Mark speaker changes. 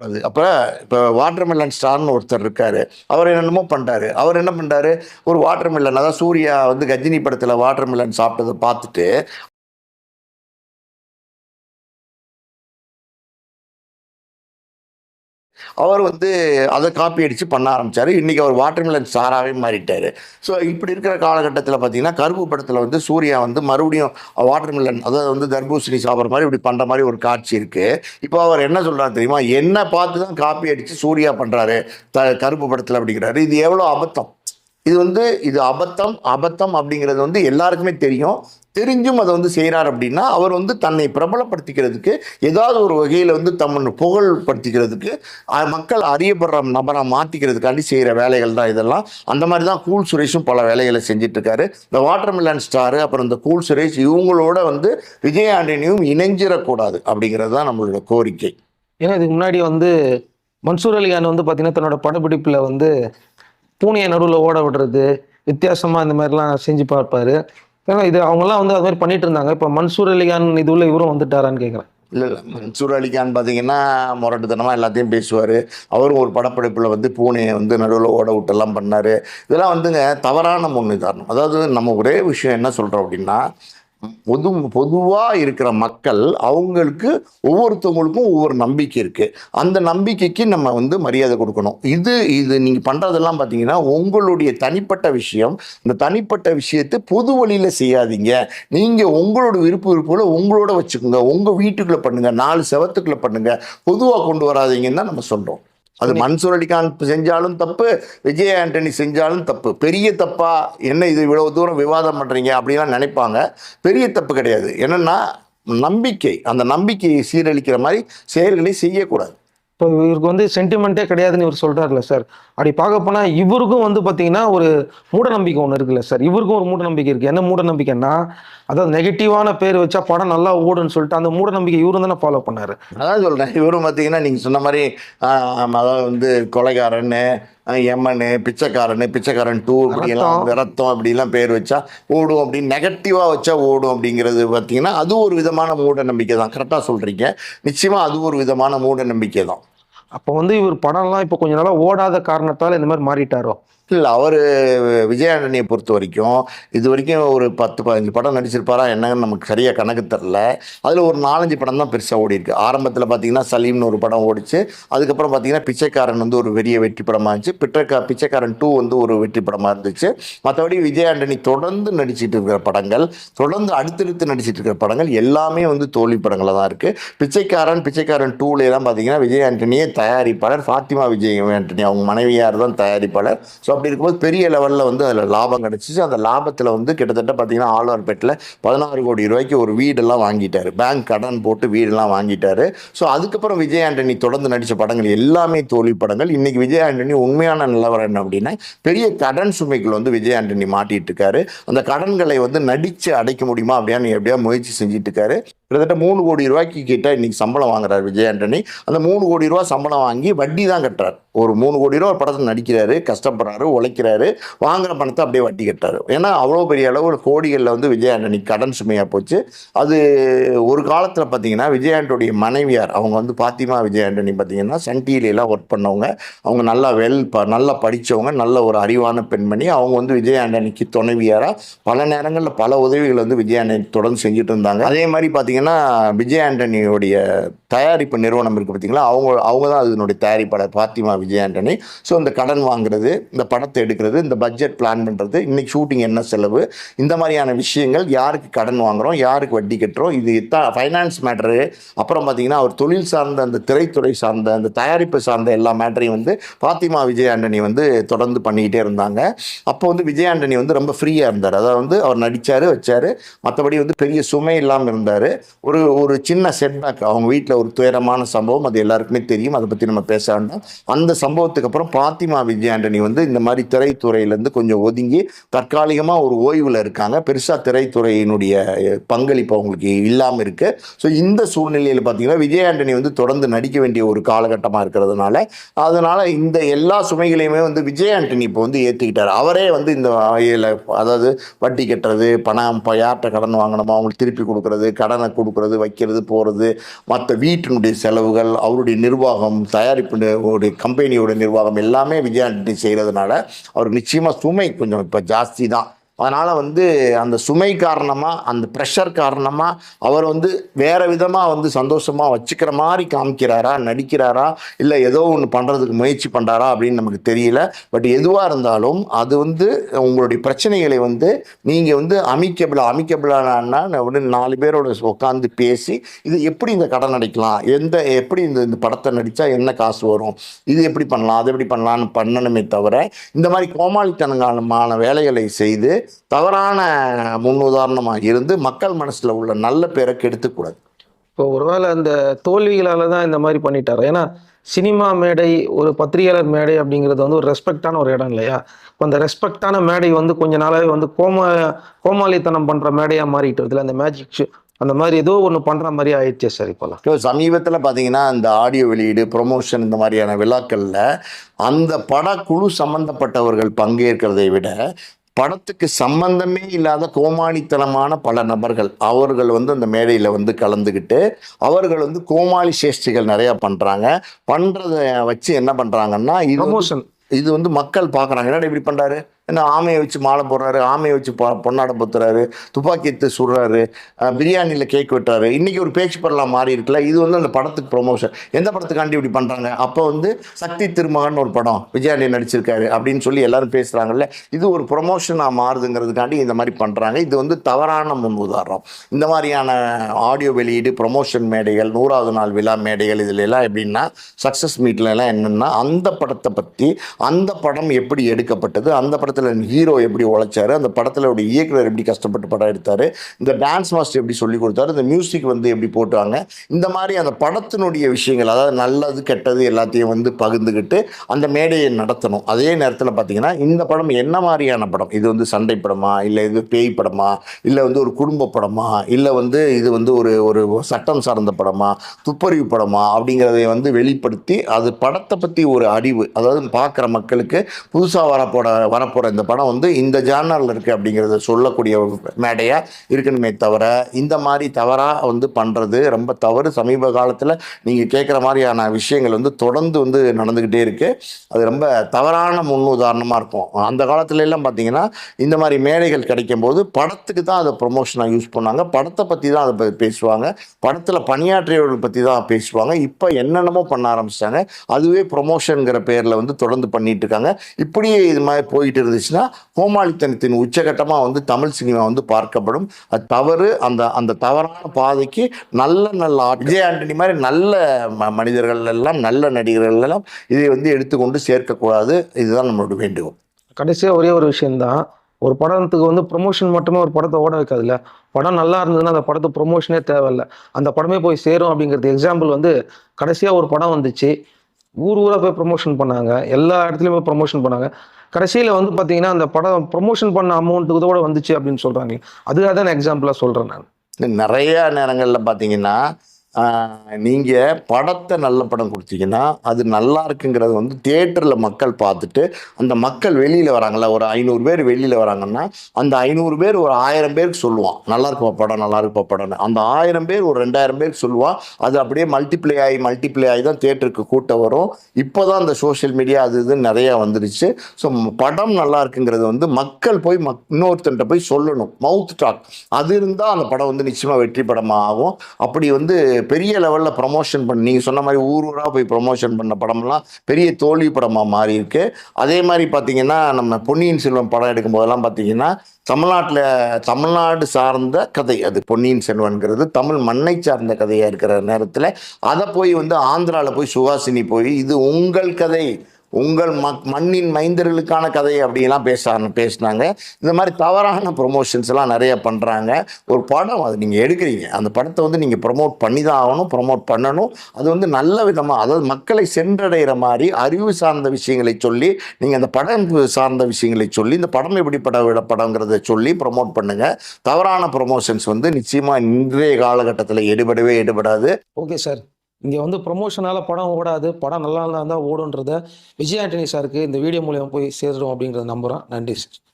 Speaker 1: கூடாது அப்போ இப்போ வாட்டர்மெலன் ஸ்டார்னு ஒருத்தர் இருக்காரு. அவர் என்னென்னமோ பண்ணுறாரு அவர் என்ன பண்ணுறாரு ஒரு வாட்டர்மெலன் அதாவது சூர்யா வந்து கஜினி படத்தில் வாட்டர்மெலன் சாப்பிட்டதை பார்த்துட்டு அவர் வந்து அதை காப்பி அடித்து பண்ண ஆரம்பித்தார் இன்றைக்கி அவர் வாட்டர்மிலன் சாராகவே மாறிட்டார். ஸோ இப்படி இருக்கிற காலகட்டத்தில் பார்த்தீங்கன்னா கருப்பு படத்தில் வந்து சூர்யா வந்து மறுபடியும் வாட்டர்மிலன் அதாவது வந்து தர்பூசணி சாப்பிட்ற மாதிரி இப்படி பண்ணுற மாதிரி ஒரு காட்சி இருக்குது இப்போ அவர் என்ன சொல்கிறார் தெரியுமா? என்ன பார்த்து தான் காப்பி அடித்து சூர்யா பண்ணுறாரு த கருப்பு படத்தில் அப்படிங்கிறாரு. இது எவ்வளோ அபத்தம்? இது வந்து இது அபத்தம் அபத்தம் அப்படிங்கிறது வந்து எல்லாருக்குமே தெரியும். தெரிஞ்சும் அதை வந்து செய்கிறார் அப்படின்னா அவர் வந்து தன்னை பிரபலப்படுத்திக்கிறதுக்கு ஏதாவது ஒரு வகையில் வந்து தம்மன் புகழ்படுத்திக்கிறதுக்கு மக்கள் அறியப்படுற நபரை மாற்றிக்கிறதுக்காண்டி செய்கிற வேலைகள் தான் இதெல்லாம். அந்த மாதிரி தான் கூல் சுரேஷும் பல வேலைகளை செஞ்சிட்ருக்காரு. இந்த வாட்டர் மில்லன் ஸ்டாரு அப்புறம் இந்த கூல் சுரேஷ் இவங்களோட வந்து விஜய் ஆண்டனியும் இணைஞ்சிடக்கூடாது அப்படிங்கிறது தான் நம்மளோட கோரிக்கை.
Speaker 2: ஏன்னா இதுக்கு முன்னாடி வந்து மன்சூர் அலிகான் வந்து பார்த்தீங்கன்னா தன்னோட படப்பிடிப்பில் வந்து பூனையை நடுவில் ஓட விடுறது வித்தியாசமாக இந்த மாதிரிலாம் செஞ்சு பார்ப்பாரு. ஏன்னா இது அவங்கெல்லாம் வந்து அது மாதிரி பண்ணிட்டு இருந்தாங்க. இப்போ மன்சூர் அலிகான் இது உள்ள இவரும் வந்துட்டாரான்னு கேட்குறேன்
Speaker 1: இல்லை இல்லை. மன்சூர் அலிகான் பார்த்தீங்கன்னா முரட்டுத்தனமாக எல்லாத்தையும் பேசுவார். அவரும் ஒரு படப்பிடிப்பில் வந்து பூனையை வந்து நடுவில் ஓட விட்டெல்லாம் பண்ணார். இதெல்லாம் வந்துங்க தவறான முன்னுதாரணம். அதாவது நம்ம ஒரே விஷயம் என்ன சொல்கிறோம் அப்படின்னா பொது பொதுவாக இருக்கிற மக்கள் அவங்களுக்கு ஒவ்வொருத்தவங்களுக்கும் ஒவ்வொரு நம்பிக்கை இருக்குது அந்த நம்பிக்கைக்கு நம்ம வந்து மரியாதை கொடுக்கணும். இது இது நீங்கள் பண்ணுறதெல்லாம் பார்த்தீங்கன்னா உங்களுடைய தனிப்பட்ட விஷயம். இந்த தனிப்பட்ட விஷயத்தை பொது வழியில் செய்யாதீங்க. நீங்கள் உங்களோட விருப்ப விருப்பங்களை உங்களோட வச்சுக்கோங்க. உங்கள் வீட்டுக்குள்ளே பண்ணுங்கள் நாலு செவத்துக்குள்ளே பண்ணுங்கள் பொதுவாக கொண்டு வராதீங்கன்னு தான் நம்ம சொல்கிறோம் அது மன்சூர் அலிகான் செஞ்சாலும் தப்பு விஜய் ஆண்டனி செஞ்சாலும் தப்பு. பெரிய தப்பா என்ன இது இவ்வளவு தூரம் விவாதம் பண்ணுறீங்க அப்படிலாம் நினைப்பாங்க. பெரிய தப்பு கிடையாது. என்னன்னா நம்பிக்கை. அந்த நம்பிக்கையை சீரழிக்கிற மாதிரி செயல்களை செய்யக்கூடாது.
Speaker 2: இப்போ இவருக்கு வந்து சென்டிமெண்ட்டே கிடையாதுன்னு இவர் சொல்கிறார்ல சார் அப்படி பார்க்க போனால் இவருக்கும் வந்து பார்த்தீங்கன்னா ஒரு மூட நம்பிக்கை ஒன்று இருக்குல்ல சார் இவருக்கும் ஒரு மூட நம்பிக்கை இருக்குது என்ன மூட நம்பிக்கைன்னா அதாவது நெகட்டிவான பேர் வச்சா படம் நல்லா ஓடுன்னு சொல்லிட்டு அந்த மூட நம்பிக்கை இவரும் தானே ஃபாலோ பண்ணார்.
Speaker 1: அதான் சொல்கிறேன் இவரும் பார்த்தீங்கன்னா நீங்கள் சொன்ன மாதிரி அதாவது வந்து கொலைகாரன்னு எம்மனு பிச்சைக்காரனு பிச்சைக்காரன் டூ இப்படியெல்லாம்
Speaker 2: ரத்தம்.
Speaker 1: அப்படிலாம் பேர் வச்சா ஓடும் அப்படின்னு நெகட்டிவாக வச்சா ஓடும் அப்படிங்கிறது பார்த்தீங்கன்னா அது ஒரு விதமான மூட நம்பிக்கை தான். கரெக்டாக சொல்கிறீங்க நிச்சயமாக அது ஒரு விதமான மூட நம்பிக்கை தான்.
Speaker 2: அப்போ வந்து இவர் படம்லாம் இப்போ கொஞ்ச நாளா ஓடாத காரணத்தால் இந்த மாதிரி மாறிட்டாரோ?
Speaker 1: இல்லை அவர் விஜயாண்டனியை பொறுத்த வரைக்கும் இது வரைக்கும் ஒரு பத்து பதினஞ்சு படம் நடிச்சிருப்பாரா என்னன்னு நமக்கு சரியாக கணக்கு தெரில அதில் ஒரு நாலஞ்சு படம் தான் பெருசாக ஓடி இருக்கு ஆரம்பத்தில் பார்த்தீங்கன்னா சலீம்னு ஒரு படம் ஓடிச்சு அதுக்கப்புறம் பார்த்தீங்கன்னா பிச்சைக்காரன் வந்து ஒரு பெரிய வெற்றி படமாக இருந்துச்சு. பிச்சைக்கா பிச்சைக்காரன் டூ வந்து ஒரு வெற்றி படமாக இருந்துச்சு. மற்றபடி விஜய் ஆண்டனி தொடர்ந்து நடிச்சிட்டு இருக்கிற படங்கள் தொடர்ந்து அடுத்தடுத்து நடிச்சிட்டு இருக்கிற படங்கள் எல்லாமே வந்து தோல்வி படங்களாக தான் இருக்குது பிச்சைக்காரன் பிச்சைக்காரன் டூலேலாம் பார்த்தீங்கன்னா விஜய் ஆண்டனியே தயாரிப்பாளர். ஃபாத்திமா விஜய் ஆண்டனி அவங்க மனைவியார் தான் தயாரிப்பாளர். ஸோ அப்படி இருக்கும்போது பெரிய லெவலில் வந்து அதில் லாபம் கிடச்சிச்சு. அந்த லாபத்தில் வந்து கிட்டத்தட்ட பார்த்தீங்கன்னா ஆழ்வார்பேட்டில் பதினாறு கோடி ரூபாய்க்கு ஒரு வீடெல்லாம் வாங்கிட்டார். பேங்க் கடன் போட்டு வீடெல்லாம் வாங்கிட்டார். ஸோ அதுக்கப்புறம் விஜய் ஆண்டனி தொடர்ந்து நடித்த படங்கள் எல்லாமே தோல்வி படங்கள். இன்றைக்கி விஜய் ஆண்டனி உண்மையான நிலவரம் என்ன அப்படின்னா பெரிய கடன் சுமைக்குள்ள வந்து விஜய் ஆண்டனி மாட்டிட்டு இருக்காரு. அந்த கடன்களை வந்து நடித்து அடைக்க முடியுமா அப்படியான்னு எப்படியா முயற்சி செஞ்சிட்டு இருக்காரு. கிட்டத்தட்ட மூணு கோடி ரூபாய்க்கு கிட்ட இன்னைக்கு சம்பளம் வாங்குறாரு விஜய் ஆண்டனி. அந்த மூணு கோடி ரூபா சம்பளம் வாங்கி வட்டி தான் கட்டுறாரு. ஒரு மூணு கோடி ரூபா ஒரு படத்தில் நடிக்கிறாரு கஷ்டப்படுறாரு உழைக்கிறாரு வாங்குற பணத்தை அப்படியே வட்டி கட்டுறாரு. ஏன்னா அவ்வளோ பெரிய அளவு கோடிகளில் வந்து விஜய் ஆண்டனி கடன் சுமையாக போச்சு. அது ஒரு காலத்தில் பார்த்தீங்கன்னா விஜய் ஆண்டனுடைய மனைவியார் அவங்க வந்து பாத்திமா விஜய் ஆண்டனி பார்த்தீங்கன்னா சன் டிவிலாம் ஒர்க் பண்ணவங்க. அவங்க நல்லா வெல் ப நல்லா படித்தவங்க நல்ல ஒரு அறிவான பெண்மணி. அவங்க வந்து விஜய் ஆண்டனிக்கு துணைவியாராக பல நேரங்களில் பல உதவிகள் வந்து விஜய் ஆண்டனி தொடர்ந்து செஞ்சுட்டு இருந்தாங்க. அதே மாதிரி பார்த்தீங்கன்னா விஜய் ஆண்டனியோடைய தயாரிப்பு நிறுவனம் இருக்குது பார்த்தீங்களா? அவங்க அவங்க தான் அதனுடைய தயாரிப்பாளர் பாத்திமா விஜய் ஆண்டனி. ஸோ இந்த கடன் வாங்குறது இந்த படத்தை எடுக்கிறது இந்த பட்ஜெட் பிளான் பண்ணுறது இன்னைக்கு ஷூட்டிங் என்ன செலவு இந்த மாதிரியான விஷயங்கள் யாருக்கு கடன் வாங்குறோம் யாருக்கு வட்டி கட்டுறோம் இது தான் ஃபைனான்ஸ் மேட்ரு அப்புறம் பார்த்தீங்கன்னா அவர் தொழில் சார்ந்த அந்த திரைத்துறை சார்ந்த அந்த தயாரிப்பு சார்ந்த எல்லா மேட்டரையும் வந்து பாத்திமா விஜய் ஆண்டனி வந்து தொடர்ந்து பண்ணிக்கிட்டே இருந்தாங்க. அப்போ வந்து விஜய் ஆண்டனி வந்து ரொம்ப ஃப்ரீயாக இருந்தார். அதாவது வந்து அவர் நடித்தார் வச்சார். மற்றபடி வந்து பெரிய சுமை இல்லாமல் இருந்தார். ஒரு ஒரு சின்ன செட்பேக் அவங்க வீட்டில் ஒரு துயரமான சம்பவம் அது எல்லாருக்குமே தெரியும். அதை பற்றி நம்ம பேச வேண்டாம். அந்த சம்பவத்துக்கு அப்புறம் பாத்திமா விஜய் ஆண்டனி வந்து இந்த மாதிரி திரைத்துறையிலேருந்து கொஞ்சம் ஒதுங்கி தற்காலிகமாக ஒரு ஓய்வில் இருக்காங்க. பெருசாக திரைத்துறையினுடைய பங்களிப்பு அவங்களுக்கு இல்லாமல் இருக்கு. ஸோ இந்த சூழ்நிலையில் பார்த்தீங்கன்னா விஜய் ஆண்டனி வந்து தொடர்ந்து நடிக்க வேண்டிய ஒரு காலகட்டமாக இருக்கிறதுனால அதனால இந்த எல்லா சுமைகளையுமே வந்து விஜய் ஆண்டனி இப்போ வந்து ஏற்றுக்கிட்டார் அவரே வந்து இந்த வகையில் அதாவது வட்டி கட்டுறது பணம் யார்கிட்ட கடன் வாங்கணுமோ அவங்களுக்கு திருப்பி கொடுக்கறது கடனை கொடுக்கறது வைக்கிறது போகிறது மற்ற வீட்டினுடைய செலவுகள் அவருடைய நிர்வாகம் தயாரிப்பு ஒரு கம்பெனியோட நிர்வாகம் எல்லாமே விஜயாண்டி செய்கிறதுனால அவருக்கு நிச்சயமாக சுமை கொஞ்சம் இப்போ ஜாஸ்தி தான் அதனால் வந்து அந்த சுமை காரணமாக அந்த ப்ரெஷர் காரணமாக அவர் வந்து வேறு விதமாக வந்து சந்தோஷமாக வச்சுக்கிற மாதிரி காமிக்கிறாரா நடிக்கிறாரா இல்லை ஏதோ ஒன்று பண்ணுறதுக்கு முயற்சி பண்ணுறாரா அப்படின்னு நமக்கு தெரியல. பட் எதுவாக இருந்தாலும் அது வந்து உங்களுடைய பிரச்சனைகளை வந்து நீங்கள் வந்து அமிக்கபிளாக அமிக்கபிளானா வந்து நாலு பேரோட உட்காந்து பேசி இது எப்படி இந்த கடன் அடைக்கலாம் எந்த எப்படி இந்த இந்த படத்தை நடித்தா என்ன காசு வரும் இது எப்படி பண்ணலாம் அது எப்படி பண்ணலாம்னு பண்ணணுமே தவிர இந்த மாதிரி கோமாளித்தனமான வேலைகளை செய்து தவறான முன்னுதாரணமாக இருந்து மக்கள் மனசில் உள்ள நல்ல பேரை கெடுத்துக்கூடாது
Speaker 2: இப்போ ஒருவேளை அந்த தோல்விகளால தான் இந்த மாதிரி பண்ணிட்டாரு. ஏன்னா சினிமா மேடை ஒரு பத்திரிகையாளர் மேடை அப்படிங்கிறது வந்து ஒரு ரெஸ்பெக்டான ஒரு இடம் இல்லையா? இப்போ அந்த ரெஸ்பெக்டான மேடை வந்து கொஞ்ச நாளாவே வந்து கோமா கோமாளித்தனம் பண்ற மேடையா மாறிட்டு வருதுல அந்த மேஜிக் அந்த மாதிரி ஏதோ ஒன்று பண்ற மாதிரி ஆயிடுச்சு சார் இப்போலாம்.
Speaker 1: இப்போ சமீபத்தில் பார்த்தீங்கன்னா இந்த ஆடியோ வெளியீடு ப்ரொமோஷன் இந்த மாதிரியான விழாக்களில் அந்த படக்குழு சம்பந்தப்பட்டவர்கள் பங்கேற்கிறதை விட படத்துக்கு சம்பந்தமே இல்லாத கோமாளித்தனமான பல நபர்கள் அவர்கள் வந்து அந்த மேடையில் வந்து கலந்துக்கிட்டு அவர்கள் வந்து கோமாளி சேஷ்டிகள் நிறையா பண்ணுறாங்க பண்ணுறத வச்சு என்ன பண்ணுறாங்கன்னா இது இது வந்து மக்கள் பார்க்குறாங்க. என்னடா இப்படி பண்ணுறாரு என்ன ஆமையை வச்சு மாலை போடுறாரு ஆமையை வச்சு பொன்னாடை பொத்துறாரு துப்பாக்கி எடுத்து சுடுறாரு பிரியாணியில் கேக் வெட்டுறாரு. இன்றைக்கி ஒரு பேச்சு பொருளாக மாறி இருக்குல்ல இது வந்து அந்த படத்துக்கு ப்ரொமோஷன் எந்த படத்துக்காண்டி இப்படி பண்ணுறாங்க அப்போ வந்து சக்தி திருமகன் ஒரு படம் விஜயாண்டி நடிச்சிருக்காரு அப்படின்னு சொல்லி எல்லாரும் பேசுகிறாங்கல்ல இது ஒரு ப்ரொமோஷனாக மாறுதுங்கிறதுக்காண்டி இந்த மாதிரி பண்ணுறாங்க இது வந்து தவறான முன் உதாரணம் இந்த மாதிரியான ஆடியோ வெளியீடு ப்ரொமோஷன் மேடைகள் நூறாவது நாள் விழா மேடைகள் இதில் எல்லாம் எப்படின்னா சக்ஸஸ் மீட்ல எல்லாம் என்னென்னா அந்த படத்தை பற்றி அந்த படம் எப்படி எடுக்கப்பட்டது அந்த படத்தை படத்தில் ஹீரோ எப்படி உழைச்சாரு அந்த படத்தில் அவருடைய இயக்குனர் எப்படி கஷ்டப்பட்டு படம் எடுத்தார் இந்த டான்ஸ் மாஸ்டர் எப்படி சொல்லி கொடுத்தாரு இந்த மியூசிக் வந்து எப்படி போட்டாங்க இந்த மாதிரி அந்த படத்தினுடைய விஷயங்கள் அதாவது நல்லது கெட்டது எல்லாத்தையும் வந்து பகிர்ந்துக்கிட்டு அந்த மேடையை நடத்தணும். அதே நேரத்தில் பார்த்தீங்கன்னா இந்த படம் என்ன மாதிரியான படம்? இது வந்து சண்டை படமா? இல்லை இது பேய் படமா? இல்லை வந்து ஒரு குடும்ப படமா? இல்லை வந்து இது வந்து ஒரு ஒரு சட்டம் சார்ந்த படமா? துப்பறிவு படமா? அப்படிங்கிறதை வந்து வெளிப்படுத்தி அது படத்தை பற்றி ஒரு அறிவு அதாவது பார்க்குற மக்களுக்கு புதுசாக வரப்போட வரப்போகிற இந்த படம் வந்து இந்த ஜேர்னலில் இருக்குது அப்படிங்கிறத சொல்லக்கூடிய ஒரு மேடையாக இருக்கணுமே தவிர இந்த மாதிரி தவறாக வந்து பண்ணுறது ரொம்ப தவறு. சமீப காலத்தில் நீங்கள் கேட்குற மாதிரியான விஷயங்கள் வந்து தொடர்ந்து வந்து நடந்துக்கிட்டே இருக்குது அது ரொம்ப தவறான முன் உதாரணமாக இருக்கும். அந்த காலத்துல எல்லாம் பார்த்தீங்கன்னா இந்த மாதிரி மேடைகள் கிடைக்கும் போது படத்துக்கு தான் அதை ப்ரொமோஷனாக யூஸ் பண்ணாங்க. படத்தை பற்றி தான் அதை பேசுவாங்க. படத்தில் பணியாற்றியவர்கள் பற்றி தான் பேசுவாங்க. இப்போ என்னென்னமோ பண்ண ஆரம்பிச்சிட்டாங்க. அதுவே ப்ரொமோஷனுங்கிற பேரில் வந்து தொடர்ந்து பண்ணிட்டு இருக்காங்க. இப்படியே இது மாதிரி போயிட்டு இருந்துச்சுன்னா கோமாளித்தனத்தின் உச்சகட்டமாக வந்து தமிழ் சினிமா வந்து பார்க்கப்படும். அது தவறு. அந்த அந்த தவறான பாதைக்கு நல்ல நல்ல ஆட்- விஜய் ஆண்டனி மாதிரி நல்ல ம- மனிதர்கள் எல்லாம் நல்ல நடிகர்கள் எல்லாம் இதை வந்து எடுத்துக்கொண்டு சேர்க்கக்கூடாது. இதுதான் நம்மளோட வேண்டுகோள்.
Speaker 2: கடைசியாக ஒரே ஒரு விஷயம்தான். ஒரு படத்துக்கு வந்து ப்ரொமோஷன் மட்டுமே ஒரு படத்தை ஓட வைக்காதுல்ல. படம் நல்லா இருந்ததுன்னா அந்த படத்தை ப்ரொமோஷனே தேவையில்ல. அந்த படமே போய் சேரும் அப்படிங்கிறது எக்ஸாம்பிள் வந்து கடைசியாக ஒரு படம் வந்துச்சு. ஊர் ஊராக போய் ப்ரொமோஷன் பண்ணாங்க. எல்லா இடத்துலையும் போய் ப்ரொமோஷன் பண்ணாங்க. கடைசியில் வந்து பார்த்தீங்கன்னா அந்த படம் ப்ரொமோஷன் பண்ண அமௌண்ட்டுக்கு கூட வந்துச்சு அப்படின்னு சொல்கிறாங்க அதுக்காக தான் எக்ஸாம்பிளாக சொல்கிறேன் நான்.
Speaker 1: நிறையா நேரங்களில் பார்த்தீங்கன்னா நீங்கள் படத்தை நல்ல படம் கொடுத்தீங்கன்னா அது நல்லா இருக்குங்கிறது வந்து தியேட்டரில் மக்கள் பார்த்துட்டு அந்த மக்கள் வெளியில் வராங்களா ஒரு ஐநூறு பேர் வெளியில் வராங்கன்னா அந்த ஐநூறு பேர் ஒரு ஆயிரம் பேருக்கு சொல்லுவான் நல்லா இருப்பா படம் நல்லா இருப்பா படம்னு. அந்த ஆயிரம் பேர் ஒரு ரெண்டாயிரம் பேருக்கு சொல்லுவான் அது அப்படியே மல்டிப்ளை ஆகி மல்டிப்ளை ஆகி தான் தேட்டருக்கு கூட்டம் வரும். இப்போ தான் அந்த சோஷியல் மீடியா அது இது நிறையா வந்துருச்சு. ஸோ படம் நல்லா இருக்குங்கிறது வந்து மக்கள் போய் மக் இன்னொருத்தன்ட்ட போய் சொல்லணும் மவுத் டாக் அது இருந்தால் அந்த படம் வந்து நிச்சயமாக வெற்றி படமாக ஆகும். அப்படி வந்து பெரிய லெவலில் ப்ரமோஷன் பண்ணி நீங்கள் சொன்ன மாதிரி ஊர் ஊராக போய் ப்ரமோஷன் பண்ண படம்லாம் பெரிய தோல்வி படமாக மாறி இருக்கு. அதே மாதிரி பார்த்தீங்கன்னா நம்ம பொன்னியின் செல்வன் படம் எடுக்கும் போதெல்லாம் பார்த்தீங்கன்னா தமிழ்நாட்டில் தமிழ்நாடு சார்ந்த கதை அது பொன்னியின் செல்வன்கிறது தமிழ் மண்ணை சார்ந்த கதையாக இருக்கிற நேரத்தில் அதை போய் வந்து ஆந்திராவில் போய் சுஹாசினி போய் இது உங்கள் கதை. உங்கள் மக் மண்ணின் மைந்தர்களுக்கான கதை அப்படிலாம் பேச பேசினாங்க. இந்த மாதிரி தவறான ப்ரொமோஷன்ஸ் எல்லாம் நிறைய பண்ணுறாங்க ஒரு படம் அது நீங்கள் எடுக்கிறீங்க. அந்த படத்தை வந்து நீங்கள் ப்ரொமோட் பண்ணி தான் ஆகணும் ப்ரொமோட் பண்ணணும். அது வந்து நல்ல விதமாக அதாவது மக்களை சென்றடைகிற மாதிரி அறிவு சார்ந்த விஷயங்களை சொல்லி நீங்கள் அந்த படம் சார்ந்த விஷயங்களை சொல்லி இந்த படம் எப்படி பட விட படங்கிறத சொல்லி ப்ரொமோட் பண்ணுங்கள் தவறான ப்ரொமோஷன்ஸ் வந்து நிச்சயமாக இன்றைய காலகட்டத்தில் எடுபடவே எடுபடாது.
Speaker 2: ஓகே சார் இங்கே வந்து ப்ரொமோஷனால் படம் ஓடாது. படம் நல்லா இருந்தால் ஓடுன்றத விஜய் ஆண்டனி சாருக்கு இந்த வீடியோ மூலியமாக போய் சேரும் அப்படிங்கிறத நம்புகிறோம் நன்றி சார்